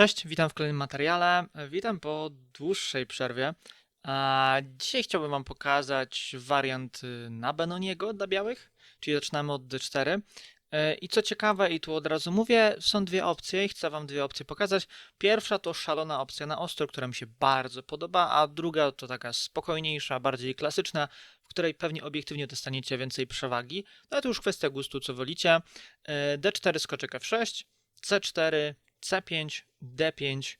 Cześć, witam w kolejnym materiale. Witam po dłuższej przerwie. A dzisiaj chciałbym Wam pokazać wariant y, na Benoniego dla białych, czyli zaczynamy od D4. E, I co ciekawe, i tu od razu mówię, są dwie opcje i chcę Wam dwie opcje pokazać. Pierwsza to szalona opcja na ostro, która mi się bardzo podoba, a druga to taka spokojniejsza, bardziej klasyczna, w której pewnie obiektywnie dostaniecie więcej przewagi. No to już kwestia gustu, co wolicie. E, D4 skoczek F6, C4, C5, D5,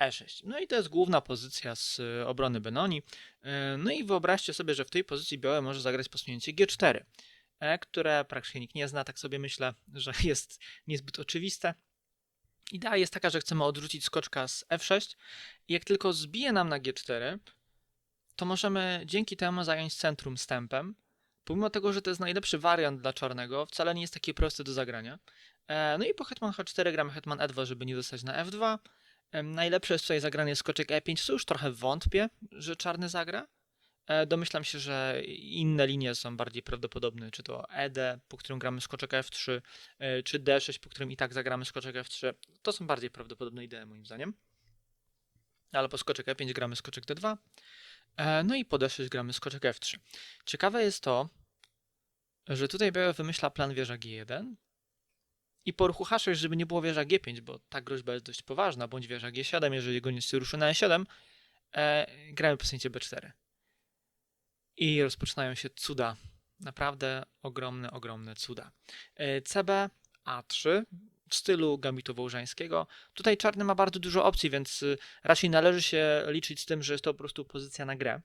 E6. No i to jest główna pozycja z y, obrony Benoni. Y, No i wyobraźcie sobie, że w tej pozycji białe może zagrać posunięcie G4, e, które praktycznie nikt nie zna, tak sobie myślę, że jest niezbyt oczywiste. Idea jest taka, że chcemy odrzucić skoczka z F6 i jak tylko zbije nam na G4, to możemy dzięki temu zająć centrum stępem. Pomimo tego, że to jest najlepszy wariant dla czarnego, wcale nie jest taki prosty do zagrania. E, No i po hetman H4 gramy hetman E2, żeby nie dostać na F2. Em, Najlepsze jest tutaj zagranie skoczek E5, co już trochę wątpię, że czarny zagra. E, Domyślam się, że inne linie są bardziej prawdopodobne, czy to ED, po którym gramy skoczek F3, e, czy D6, po którym i tak zagramy skoczek F3. To są bardziej prawdopodobne idee moim zdaniem. Ale po skoczek E5 gramy skoczek D2. E, No i po D6 gramy skoczek F3. Ciekawe jest to, że tutaj białe wymyśla plan wieża G1, i po ruchu H6, żeby nie było wieża G5, bo ta groźba jest dość poważna, bądź wieża G7, jeżeli goniec się ruszy na E7, e, gramy posunięcie B4. I rozpoczynają się cuda. Naprawdę ogromne, ogromne cuda. E, CB A3 w stylu gamitu wołżańskiego. Tutaj czarny ma bardzo dużo opcji, więc y, raczej należy się liczyć z tym, że jest to po prostu pozycja na grę.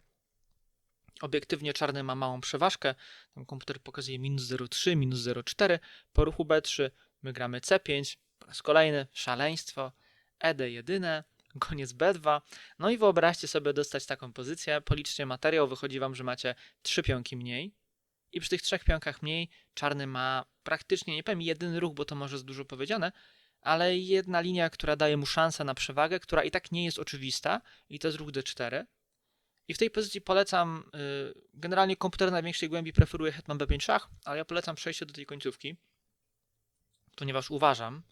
Obiektywnie czarny ma małą przeważkę. Tam komputer pokazuje minus 0,3, minus 0,4. Po ruchu B3 My gramy C5, po raz kolejny szaleństwo, ED jedyne, koniec B2. No i wyobraźcie sobie dostać taką pozycję, policzcie materiał, wychodzi wam, że macie trzy pionki mniej. I przy tych trzech pionkach mniej czarny ma praktycznie, nie powiem jedyny ruch, bo to może jest dużo powiedziane, ale jedna linia, która daje mu szansę na przewagę, która i tak nie jest oczywista, i to jest ruch D4. I w tej pozycji polecam, yy, generalnie komputer największej głębi preferuje hetman B5 szach, ale ja polecam przejście do tej końcówki ponieważ uważam,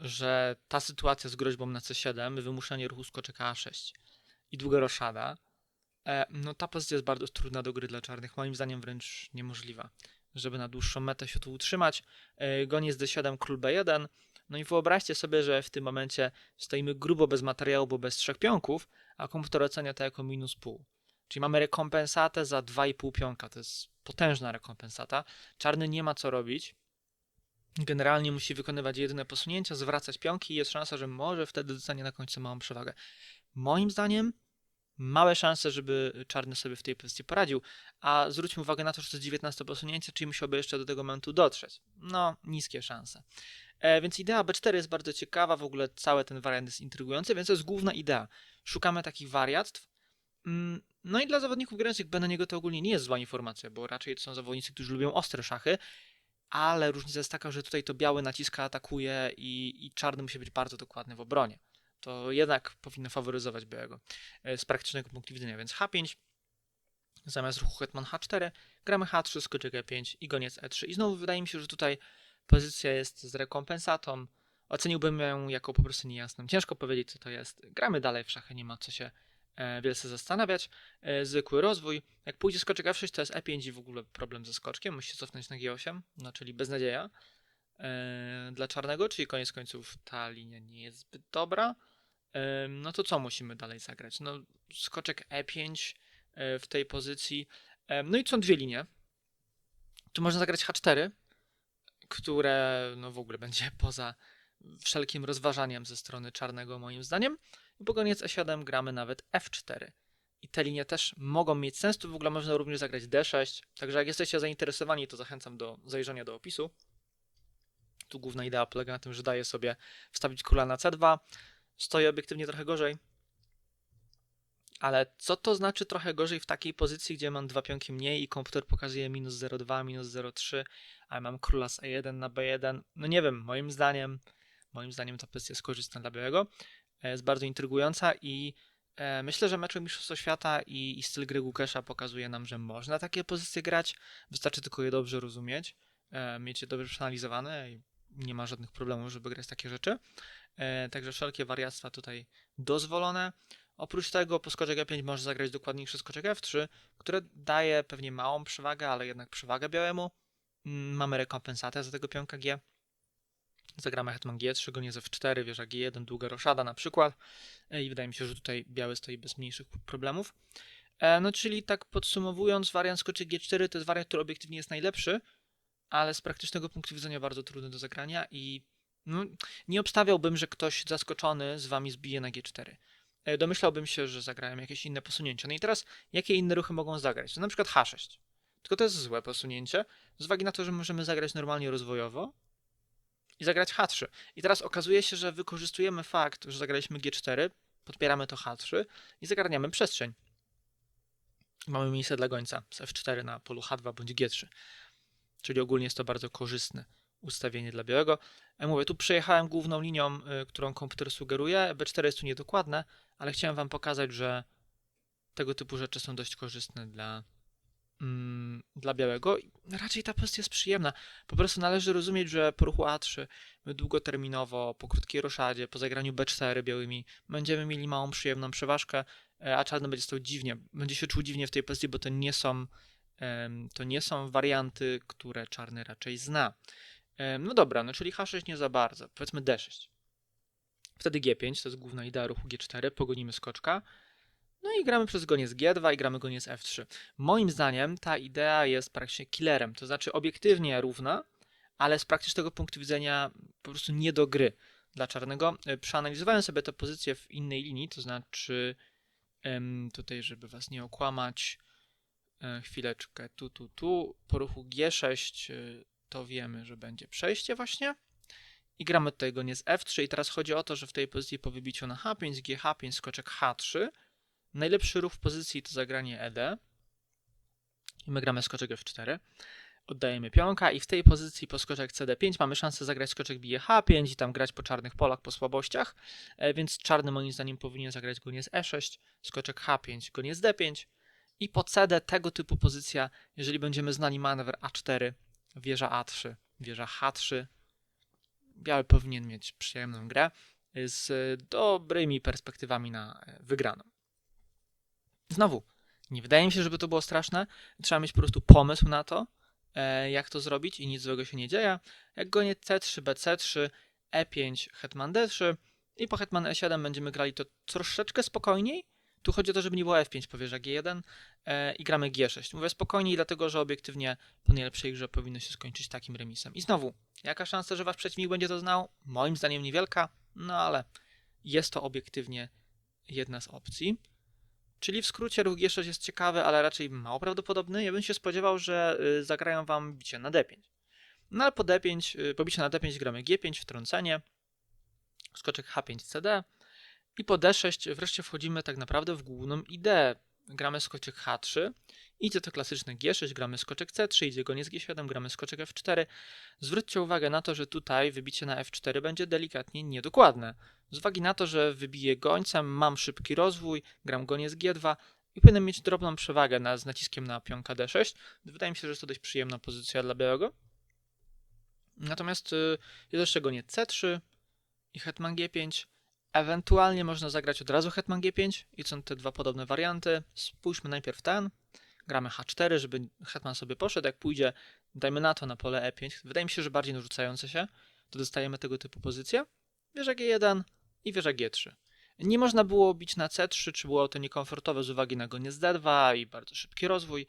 że ta sytuacja z groźbą na C7, wymuszanie ruchu skoczeka A6 i długa roszada, no ta pozycja jest bardzo trudna do gry dla czarnych, moim zdaniem wręcz niemożliwa, żeby na dłuższą metę się tu utrzymać. E, Goniec D7, król B1, no i wyobraźcie sobie, że w tym momencie stoimy grubo bez materiału, bo bez trzech pionków, a komputer ocenia to jako minus pół. Czyli mamy rekompensatę za 2,5 pionka, to jest potężna rekompensata. Czarny nie ma co robić, generalnie musi wykonywać jedyne posunięcia, zwracać pionki i jest szansa, że może wtedy dostanie na końcu małą przewagę. Moim zdaniem małe szanse, żeby czarny sobie w tej pozycji poradził, a zwróćmy uwagę na to, że to jest 19 posunięcie, czyli musiałby jeszcze do tego momentu dotrzeć. No, niskie szanse. E, więc idea B4 jest bardzo ciekawa, w ogóle cały ten wariant jest intrygujący, więc to jest główna idea. Szukamy takich wariactw. Mm, No i dla zawodników grających B na niego to ogólnie nie jest zła informacja, bo raczej to są zawodnicy, którzy lubią ostre szachy, ale różnica jest taka, że tutaj to biały naciska, atakuje i, i czarny musi być bardzo dokładny w obronie. To jednak powinno faworyzować białego e, z praktycznego punktu widzenia, więc H5 zamiast ruchu hetman H4 gramy H3, skoczek E5 i goniec E3 i znowu wydaje mi się, że tutaj pozycja jest z rekompensatą. Oceniłbym ją jako po prostu niejasną. Ciężko powiedzieć, co to jest. Gramy dalej w szachy, nie ma co się e, wielce zastanawiać. E, zwykły rozwój. Jak pójdzie skoczek F6, to jest E5 i w ogóle problem ze skoczkiem. Musi się cofnąć na G8, no czyli beznadzieja e, dla czarnego, czyli koniec końców ta linia nie jest zbyt dobra. No to co musimy dalej zagrać? No skoczek E5 e, w tej pozycji. No i są dwie linie. Tu można zagrać H4, które no w ogóle będzie poza wszelkim rozważaniem ze strony czarnego moim zdaniem. I po koniec E7 gramy nawet F4. I te linie też mogą mieć sens. Tu w ogóle można również zagrać D6. Także jak jesteście zainteresowani, to zachęcam do zajrzenia do opisu. Tu główna idea polega na tym, że daję sobie wstawić króla na C2. Stoję obiektywnie trochę gorzej. Ale co to znaczy trochę gorzej w takiej pozycji, gdzie mam dwa pionki mniej i komputer pokazuje minus 0,2, minus 0,3, a ja mam króla z E1 na B1? No nie wiem, moim zdaniem, moim zdaniem ta pozycja jest korzystna dla białego. E, Jest bardzo intrygująca i E, Myślę, że mecz o Mistrzostwo Świata i, i styl gry Gukesza pokazuje nam, że można takie pozycje grać. Wystarczy tylko je dobrze rozumieć, e, mieć je dobrze przeanalizowane i nie ma żadnych problemów, żeby grać takie rzeczy. e, także wszelkie wariactwa tutaj dozwolone. Oprócz tego po skoczek E5 może zagrać dokładniejszy skoczek F3, które daje pewnie małą przewagę, ale jednak przewagę białemu. Mm, Mamy rekompensatę za tego pionka G. Zagramy hetman G3, goniec F4, wieża G1, długa roszada na przykład. E, I wydaje mi się, że tutaj biały stoi bez mniejszych problemów. E, No czyli tak podsumowując, wariant skoczek G4 to jest wariant, który obiektywnie jest najlepszy, ale z praktycznego punktu widzenia bardzo trudny do zagrania i no, nie obstawiałbym, że ktoś zaskoczony z wami zbije na G4. E, Domyślałbym się, że zagrają jakieś inne posunięcia. No i teraz, jakie inne ruchy mogą zagrać? To na przykład H6. Tylko to jest złe posunięcie, z uwagi na to, że możemy zagrać normalnie rozwojowo i zagrać H3. I teraz okazuje się, że wykorzystujemy fakt, że zagraliśmy G4, podpieramy to H3 i zagarniamy przestrzeń. Mamy miejsce dla gońca z F4 na polu H2 bądź G3. Czyli ogólnie jest to bardzo korzystne ustawienie dla białego. Ja mówię, tu przejechałem główną linią, y, którą komputer sugeruje. B4 jest tu niedokładne, ale chciałem Wam pokazać, że tego typu rzeczy są dość korzystne dla, mm, dla białego. Raczej ta pozycja jest przyjemna. Po prostu należy rozumieć, że po ruchu A3 my długoterminowo, po krótkiej roszadzie, po zagraniu B4 białymi będziemy mieli małą przyjemną przeważkę, e, a czarny będzie stał dziwnie. Będzie się czuł dziwnie w tej pozycji, bo to nie są, to nie są warianty, które czarny raczej zna. No dobra, no czyli H6 nie za bardzo. Powiedzmy D6. Wtedy G5, to jest główna idea ruchu G4, pogonimy skoczka. No i gramy przez goniec G2 i gramy goniec F3. Moim zdaniem ta idea jest praktycznie killerem, to znaczy obiektywnie równa, ale z praktycznego punktu widzenia po prostu nie do gry dla czarnego. E, Przeanalizowałem sobie tę pozycję w innej linii, to znaczy tutaj, żeby was nie okłamać, chwileczkę, tu, tu, tu, po ruchu G6 e, to wiemy, że będzie przejście właśnie. I gramy tutaj goniec F3 i teraz chodzi o to, że w tej pozycji po wybiciu na H5, GH5, skoczek H3, najlepszy ruch w pozycji to zagranie ED. I my gramy skoczek F4. Oddajemy pionka i w tej pozycji po skoczek CD5 mamy szansę zagrać skoczek bije H5 i tam grać po czarnych polach, po słabościach, e, więc czarny moim zdaniem powinien zagrać goniec E6, skoczek H5, goniec D5 i po CD tego typu pozycja, jeżeli będziemy znali manewr A4, wieża A3, wieża H3, biały powinien mieć przyjemną grę z dobrymi perspektywami na e, wygraną. Znowu, nie wydaje mi się, żeby to było straszne. Trzeba mieć po prostu pomysł na to, e, jak to zrobić i nic złego się nie dzieje. Jak gonię C3, BC3, E5, hetman D3 i po hetman E7 będziemy grali to troszeczkę spokojniej. Tu chodzi o to, żeby nie było F5 po wieża G1 e, i gramy G6. Mówię spokojniej, dlatego że obiektywnie po najlepszej grze powinno się skończyć takim remisem. I znowu, jaka szansa, że wasz przeciwnik będzie to znał? Moim zdaniem niewielka, no ale jest to obiektywnie jedna z opcji. Czyli w skrócie ruch G6 jest ciekawy, ale raczej mało prawdopodobny. Ja bym się spodziewał, że y, zagrają wam bicie na D5. No ale po D5, y, po na D5 gramy G5, wtrącenie, skoczek H5 CD i po D6 wreszcie wchodzimy tak naprawdę w główną ideę. Gramy skoczek H3, idzie to klasyczne G6, gramy skoczek C3, idzie goniec G7, gramy skoczek F4. Zwróćcie uwagę na to, że tutaj wybicie na F4 będzie delikatnie niedokładne. Z uwagi na to, że wybiję gońcem, mam szybki rozwój, gram goniec G2 i powinienem mieć drobną przewagę na, z naciskiem na pionka D6. Wydaje mi się, że jest to dość przyjemna pozycja dla białego. Natomiast y, jest jeszcze goniec C3 i hetman G5. Ewentualnie można zagrać od razu hetman G5 i są te dwa podobne warianty. Spójrzmy najpierw ten. Gramy H4, żeby hetman sobie poszedł. Jak pójdzie, dajmy na to na pole E5. Wydaje mi się, że bardziej narzucające się, to dostajemy tego typu pozycję. Wieża G1 i wieża G3. Nie można było bić na C3, czy było to niekomfortowe z uwagi na goniec D2 i bardzo szybki rozwój.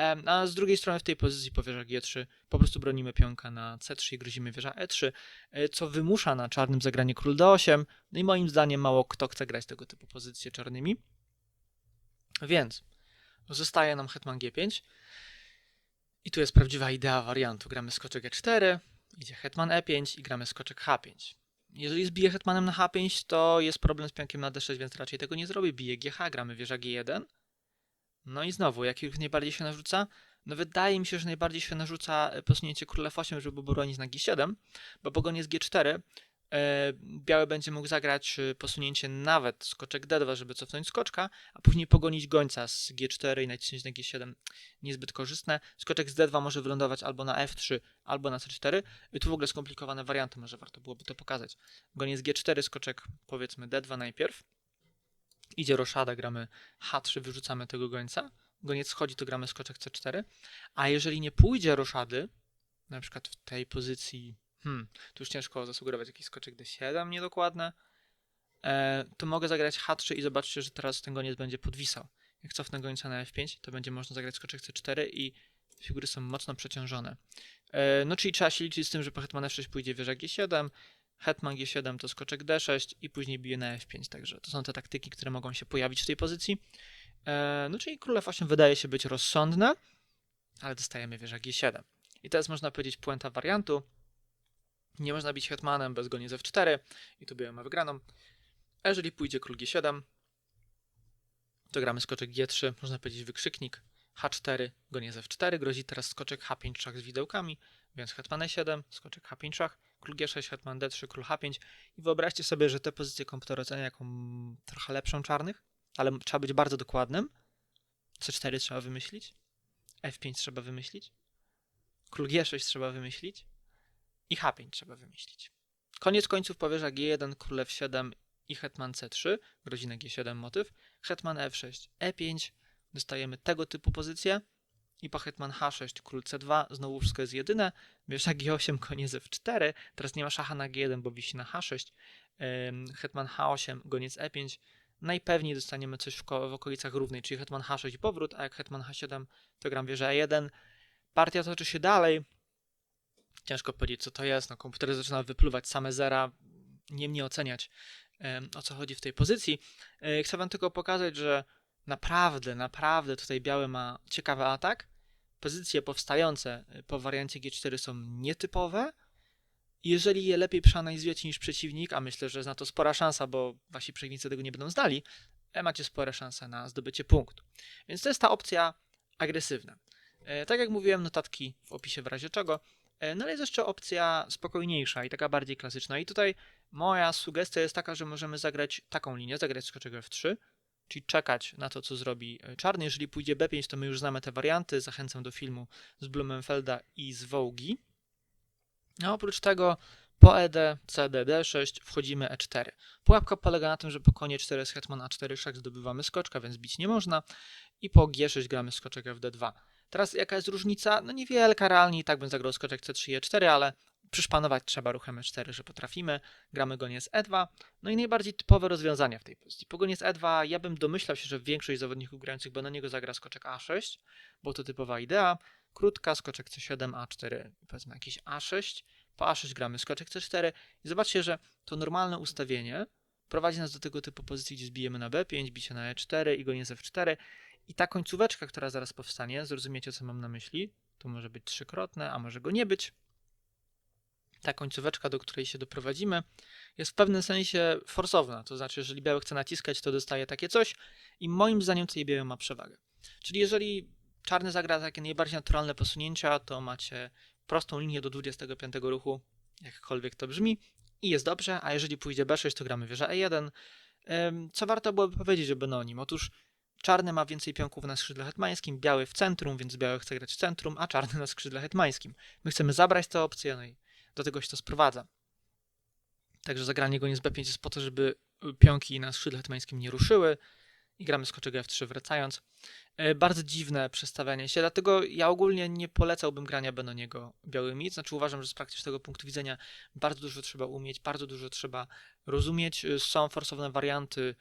Em, A z drugiej strony w tej pozycji po wieża G3 po prostu bronimy pionka na C3 i grozimy wieża E3, e, co wymusza na czarnym zagranie król D8. No i moim zdaniem mało kto chce grać tego typu pozycje czarnymi. Więc zostaje nam hetman G5. I tu jest prawdziwa idea wariantu. Gramy skoczek E4, idzie hetman E5 i gramy skoczek H5. Jeżeli zbije hetmanem na H5, to jest problem z pionkiem na D6, więc raczej tego nie zrobi. Bije GH, gramy wieża G1. No i znowu, jaki ruch najbardziej się narzuca? No wydaje mi się, że najbardziej się narzuca e, posunięcie króla F8, żeby bronić na G7, bo po goniec G4 e, biały będzie mógł zagrać e, posunięcie nawet skoczek D2, żeby cofnąć skoczka, a później pogonić gońca z G4 i nacisnąć na G7. Niezbyt korzystne. Skoczek z D2 może wylądować albo na F3, albo na C4. I tu w ogóle skomplikowane warianty, może warto byłoby to pokazać. Goniec G4, skoczek powiedzmy D2 najpierw. Idzie roszada, gramy H3, wyrzucamy tego gońca. Goniec schodzi, to gramy skoczek C4. A jeżeli nie pójdzie roszady, na przykład w tej pozycji, hmm, tu już ciężko zasugerować jakiś skoczek D7 niedokładne, e, to mogę zagrać H3 i zobaczcie, że teraz ten goniec będzie podwisał. Jak cofnę gońca na F5, to będzie można zagrać skoczek C4 i figury są mocno przeciążone. E, no czyli trzeba się liczyć z tym, że po hetman F6 pójdzie wieża G7, hetman G7 to skoczek D6 i później bije na F5, także to są te taktyki, które mogą się pojawić w tej pozycji. E, no czyli król F8 wydaje się być rozsądne, ale dostajemy wieża G7. I teraz można powiedzieć puenta wariantu. Nie można bić hetmanem bez goniec F4 i tu białe ma wygraną. A jeżeli pójdzie król G7, to gramy skoczek G3, można powiedzieć wykrzyknik, H4, goniec F4, grozi teraz skoczek H5 szach z widełkami, więc hetman E7, skoczek H5 szach, król G6, hetman D3, król H5 i wyobraźcie sobie, że te pozycje komputer ocenia jako mm, trochę lepszą czarnych, ale trzeba być bardzo dokładnym. C4 trzeba wymyślić, F5 trzeba wymyślić, król G6 trzeba wymyślić. I H5 trzeba wymyślić. Koniec końców powierza G1, król F7 i hetman C3, grozi na G7 motyw, hetman F6, E5, dostajemy tego typu pozycje i po hetman H6, król C2, znowu wszystko jest jedyne, wieża G8, koniec F4, teraz nie ma szacha na G1, bo wisi na H6, ym, hetman H8, goniec E5, najpewniej dostaniemy coś w, w okolicach równej, czyli hetman H6 i powrót, a jak hetman H7, to gram wieża E1, partia toczy się dalej, ciężko powiedzieć co to jest, no komputer zaczyna wypluwać same zera, nie mnie oceniać o co chodzi w tej pozycji. E, Chcę wam tylko pokazać, że naprawdę, naprawdę tutaj biały ma ciekawy atak. Pozycje powstające po wariancie G4 są nietypowe. Jeżeli je lepiej przeanalizujecie niż przeciwnik, a myślę, że jest na to spora szansa, bo wasi przeciwnicy tego nie będą zdali, e, macie spore szanse na zdobycie punktu. Więc to jest ta opcja agresywna. E, Tak jak mówiłem, notatki w opisie w razie czego. E, No ale jest jeszcze opcja spokojniejsza i taka bardziej klasyczna. I tutaj moja sugestia jest taka, że możemy zagrać taką linię, zagrać skoczek F3, czyli czekać na to, co zrobi e, czarny. Jeżeli pójdzie B5, to my już znamy te warianty. Zachęcam do filmu z Blumenfelda i z Wołgi. A oprócz tego po ED, CD, D6 wchodzimy E4. Pułapka polega na tym, że po konie 4 z hetman A4 szach zdobywamy skoczka, więc bić nie można. I po G6 gramy skoczek FD2. Teraz jaka jest różnica? No niewielka realnie, i tak bym zagrał skoczek C3 i E4, ale przyszpanować trzeba ruchem E4, że potrafimy. Gramy goniec E2. No i najbardziej typowe rozwiązania w tej pozycji. Po goniec E2 ja bym domyślał się, że większość zawodników grających będą na niego zagra skoczek A6, bo to typowa idea. Krótka, skoczek C7, A4, powiedzmy jakiś A6. Po A6 gramy skoczek C4 i zobaczcie, że to normalne ustawienie prowadzi nas do tego typu pozycji, gdzie zbijemy na B5, bicie na E4 i goniec F4. I ta końcóweczka, która zaraz powstanie, zrozumiecie co mam na myśli, to może być trzykrotne, a może go nie być. Ta końcóweczka, do której się doprowadzimy, jest w pewnym sensie forsowna. To znaczy, jeżeli biały chce naciskać, to dostaje takie coś i moim zdaniem tutaj biały ma przewagę. Czyli jeżeli czarny zagra takie najbardziej naturalne posunięcia, to macie prostą linię do 25 ruchu, jakkolwiek to brzmi, i jest dobrze, a jeżeli pójdzie B6, to gramy wieża E1. Ym, Co warto byłoby powiedzieć o Benonim? Otóż czarny ma więcej pionków na skrzydle hetmańskim, biały w centrum, więc biały chce grać w centrum, a czarny na skrzydle hetmańskim. My chcemy zabrać tę opcję, no i do tego się to sprowadza. Także zagranie goniec B5 jest po to, żeby pionki na skrzydle hetmańskim nie ruszyły i gramy skoczek F3 wracając. E, Bardzo dziwne przestawianie się, dlatego ja ogólnie nie polecałbym grania Benoniego białymi, znaczy uważam, że z praktycznego punktu widzenia bardzo dużo trzeba umieć, bardzo dużo trzeba rozumieć. Y, Są forsowne warianty,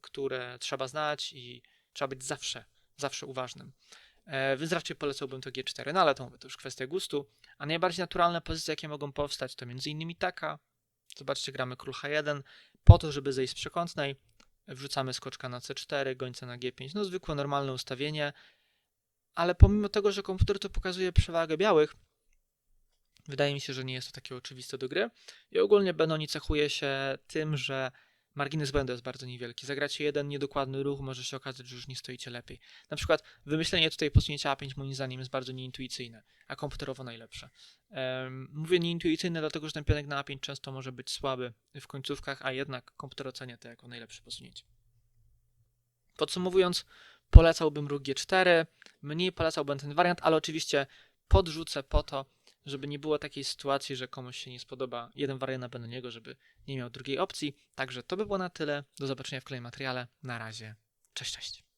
które trzeba znać i trzeba być zawsze, zawsze uważnym. E, Więc raczej polecałbym to G4, no ale to mówię, to już kwestia gustu. A najbardziej naturalne pozycje, jakie mogą powstać, to innymi taka. Zobaczcie, gramy król H1 po to, żeby zejść z przekątnej. Wrzucamy skoczka na C4, gońca na G5. No zwykłe, normalne ustawienie. Ale pomimo tego, że komputer to pokazuje przewagę białych, wydaje mi się, że nie jest to takie oczywiste do gry. I ogólnie Benoni cechuje się tym, że margines błędu jest bardzo niewielki. Zagracie jeden niedokładny ruch, może się okazać, że już nie stoicie lepiej. Na przykład wymyślenie tutaj posunięcia A5 moim zdaniem jest bardzo nieintuicyjne, a komputerowo najlepsze. Em, mówię nieintuicyjne, dlatego że ten pionek na A5 często może być słaby w końcówkach, a jednak komputer ocenia to jako najlepsze posunięcie. Podsumowując, polecałbym ruch G4, mniej polecałbym ten wariant, ale oczywiście podrzucę po to, żeby nie było takiej sytuacji, że komuś się nie spodoba jeden wariant na Benoniego, żeby nie miał drugiej opcji. Także to by było na tyle. Do zobaczenia w kolejnym materiale. Na razie. Cześć, cześć.